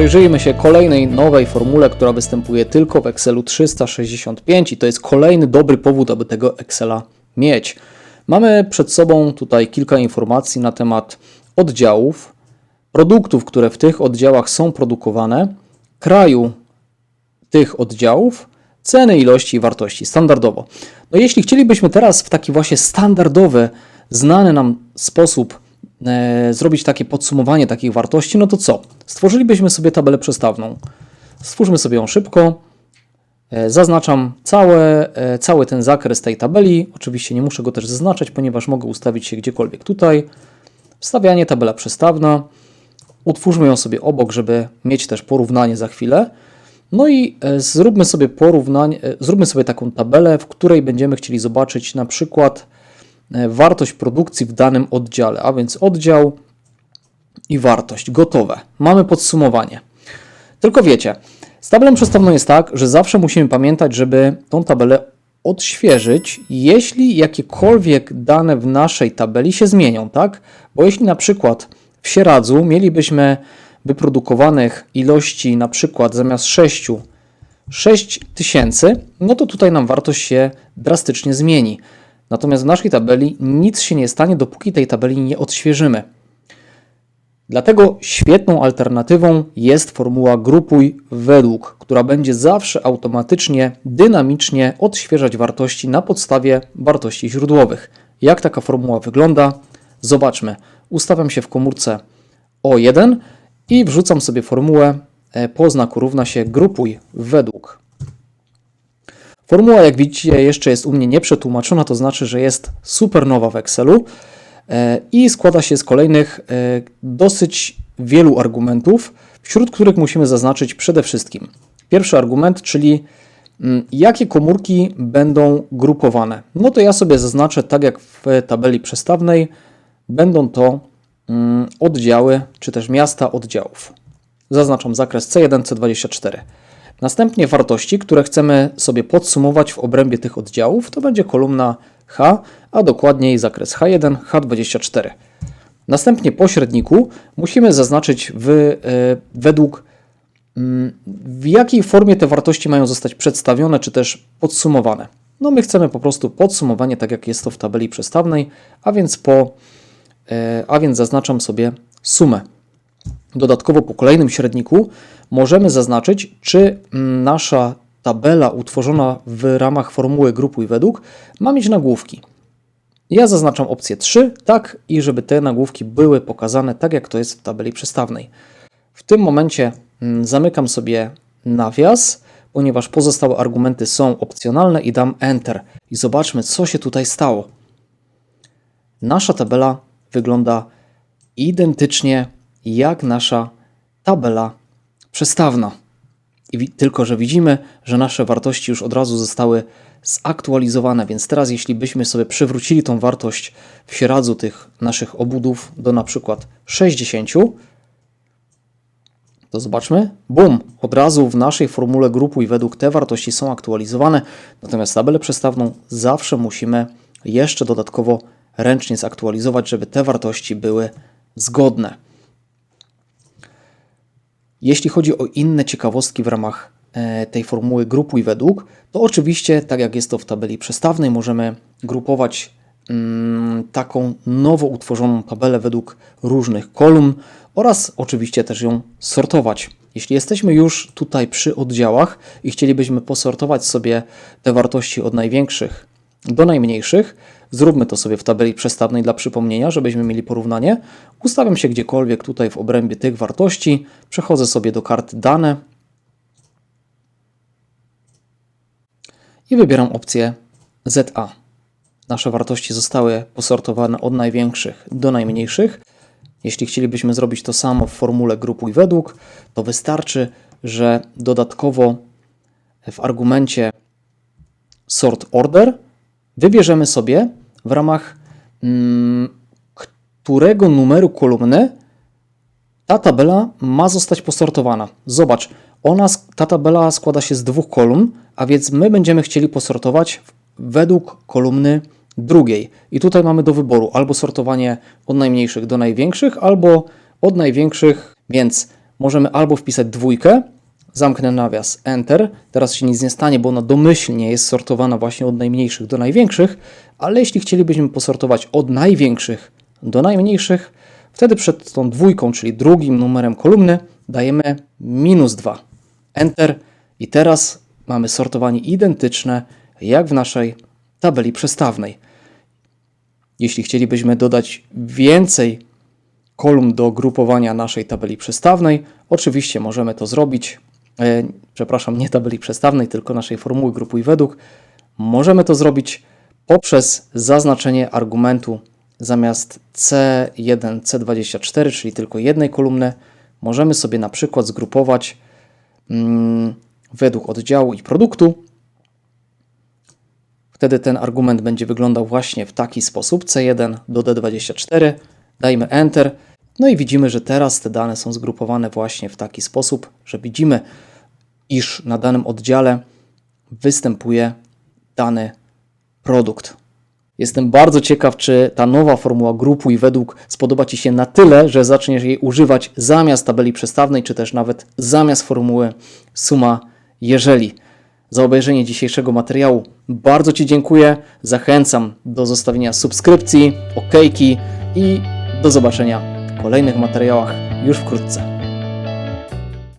Przyjrzyjmy się kolejnej nowej formule, która występuje tylko w Excelu 365 i to jest kolejny dobry powód, aby tego Excela mieć. Mamy przed sobą tutaj kilka informacji na temat oddziałów, produktów, które w tych oddziałach są produkowane, kraju tych oddziałów, ceny, ilości i wartości standardowo. No jeśli chcielibyśmy teraz w taki właśnie standardowy, znany nam sposób zrobić takie podsumowanie takich wartości, no to co? Stworzylibyśmy sobie tabelę przestawną. Stwórzmy sobie ją szybko. E, Zaznaczam całe, e, cały ten zakres tej tabeli. Oczywiście nie muszę go też zaznaczać, ponieważ mogę ustawić się gdziekolwiek tutaj. Wstawianie, tabela przestawna. Utwórzmy ją sobie obok, żeby mieć też porównanie za chwilę. No i e, zróbmy sobie porównanie, e, zróbmy sobie taką tabelę, w której będziemy chcieli zobaczyć na przykład e, wartość produkcji w danym oddziale, a więc oddział i wartość. Gotowe. Mamy podsumowanie. Tylko wiecie, z tabelą przestawną jest tak, że zawsze musimy pamiętać, żeby tą tabelę odświeżyć, jeśli jakiekolwiek dane w naszej tabeli się zmienią, tak? Bo jeśli na przykład w sieradzu mielibyśmy wyprodukowanych ilości na przykład zamiast 6 6000, no to tutaj nam wartość się drastycznie zmieni. Natomiast w naszej tabeli nic się nie stanie, dopóki tej tabeli nie odświeżymy. Dlatego świetną alternatywą jest formuła grupuj według, która będzie zawsze automatycznie, dynamicznie odświeżać wartości na podstawie wartości źródłowych. Jak taka formuła wygląda? Zobaczmy. Ustawiam się w komórce O1 i wrzucam sobie formułę e, po znaku równa się grupuj według. Formuła, jak widzicie, jeszcze jest u mnie nieprzetłumaczona, to znaczy, że jest super nowa w Excelu e, i składa się z kolejnych e, dosyć wielu argumentów, wśród których musimy zaznaczyć przede wszystkim pierwszy argument, czyli mm, jakie komórki będą grupowane. No to ja sobie zaznaczę, tak jak w tabeli przestawnej, będą to mm, oddziały, czy też miasta oddziałów. Zaznaczam zakres C1, C24. Następnie wartości, które chcemy sobie podsumować w obrębie tych oddziałów, to będzie kolumna H, a dokładniej zakres H1, H24. Następnie po średniku musimy zaznaczyć w, e, według mm, w jakiej formie te wartości mają zostać przedstawione, czy też podsumowane. No my chcemy po prostu podsumowanie, tak jak jest to w tabeli przestawnej, a więc po E, a więc zaznaczam sobie sumę. Dodatkowo po kolejnym średniku możemy zaznaczyć, czy mm, nasza tabela utworzona w ramach formuły grupuj według ma mieć nagłówki. Ja zaznaczam opcję 3, tak i żeby te nagłówki były pokazane tak, jak to jest w tabeli przestawnej. W tym momencie mm, zamykam sobie nawias, ponieważ pozostałe argumenty są opcjonalne i dam Enter. I zobaczmy, co się tutaj stało. Nasza tabela wygląda identycznie jak nasza tabela przestawna. I tylko, że widzimy, że nasze wartości już od razu zostały zaktualizowane, więc teraz jeśli byśmy sobie przywrócili tą wartość w sieradzu tych naszych obudów do na przykład 60, to zobaczmy, bum, od razu w naszej formule grupuj według te wartości są aktualizowane, natomiast tabelę przestawną zawsze musimy jeszcze dodatkowo ręcznie zaktualizować, żeby te wartości były zgodne. Jeśli chodzi o inne ciekawostki w ramach e, tej formuły grupuj według, to oczywiście, tak jak jest to w tabeli przestawnej, możemy grupować mm, taką nowo utworzoną tabelę według różnych kolumn oraz oczywiście też ją sortować. Jeśli jesteśmy już tutaj przy oddziałach i chcielibyśmy posortować sobie te wartości od największych do najmniejszych, Zróbmy to sobie w tabeli przestawnej dla przypomnienia, żebyśmy mieli porównanie. Ustawiam się gdziekolwiek tutaj w obrębie tych wartości, przechodzę sobie do karty dane i wybieram opcję ZA. Nasze wartości zostały posortowane od największych do najmniejszych. Jeśli chcielibyśmy zrobić to samo w formule grupuj według, to wystarczy, że dodatkowo w argumencie sort order wybierzemy sobie w ramach mm, którego numeru kolumny ta tabela ma zostać posortowana. Zobacz, ona, ta tabela składa się z dwóch kolumn, a więc my będziemy chcieli posortować według kolumny drugiej. I tutaj mamy do wyboru albo sortowanie od najmniejszych do największych, albo od największych, więc możemy albo wpisać dwójkę, zamknę nawias, Enter. Teraz się nic nie stanie, bo ona domyślnie jest sortowana właśnie od najmniejszych do największych, ale jeśli chcielibyśmy posortować od największych do najmniejszych, wtedy przed tą dwójką, czyli drugim numerem kolumny, dajemy minus 2. Enter i teraz mamy sortowanie identyczne jak w naszej tabeli przestawnej. Jeśli chcielibyśmy dodać więcej kolumn do grupowania naszej tabeli przestawnej, oczywiście możemy to zrobić. E, przepraszam, nie tabeli przestawnej, tylko naszej formuły grupuj według. Możemy to zrobić poprzez zaznaczenie argumentu zamiast C1, C24, czyli tylko jednej kolumny, możemy sobie na przykład zgrupować mm, według oddziału i produktu. Wtedy ten argument będzie wyglądał właśnie w taki sposób: C1 do D24, dajmy Enter. No i widzimy, że teraz te dane są zgrupowane właśnie w taki sposób, że widzimy, iż na danym oddziale występuje dany produkt. Jestem bardzo ciekaw, czy ta nowa formuła grupuj według spodoba Ci się na tyle, że zaczniesz jej używać zamiast tabeli przestawnej, czy też nawet zamiast formuły suma jeżeli. Za obejrzenie dzisiejszego materiału bardzo Ci dziękuję. Zachęcam do zostawienia subskrypcji, okejki i do zobaczenia w kolejnych materiałach już wkrótce.